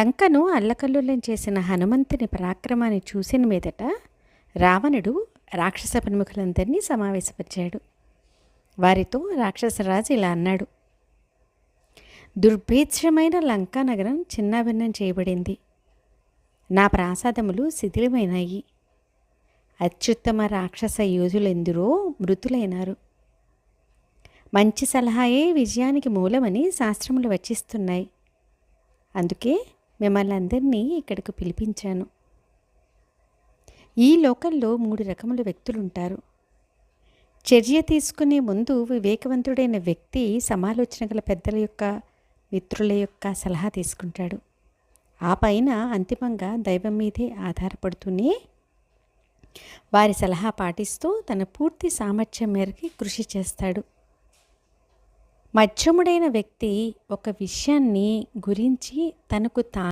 లంకను అల్లకల్లులం చేసిన హనుమంతుని పరాక్రమాన్ని చూసిన మీదట రావణుడు రాక్షస ప్రముఖులందరినీ సమావేశపరిచాడు. వారితో రాక్షసరాజు ఇలా అన్నాడు దుర్భేక్షమైన లంకా నగరం చిన్నాభిన్నం చేయబడింది. నా ప్రాసాదములు శిథిలమైనాయి. అత్యుత్తమ రాక్షస యోధులెందరో మృతులైనారు. మంచి సలహాయే విజయానికి మూలమని శాస్త్రములు వచిస్తున్నాయి. అందుకే మిమ్మల్ని అందరినీ ఇక్కడికి పిలిపించాను. ఈ లోకంలో మూడు రకముల వ్యక్తులుంటారు. చర్య తీసుకునే ముందు వివేకవంతుడైన వ్యక్తి సమాలోచన గల పెద్దల యొక్క మిత్రుల యొక్క సలహా తీసుకుంటాడు. ఆ పైన అంతిమంగా దైవం మీదే ఆధారపడుతూనే వారి సలహా పాటిస్తూ తన పూర్తి సామర్థ్యం మేరకి కృషి చేస్తాడు. మధ్యముడైన వ్యక్తి ఒక విషయాన్ని గురించి తనకు తా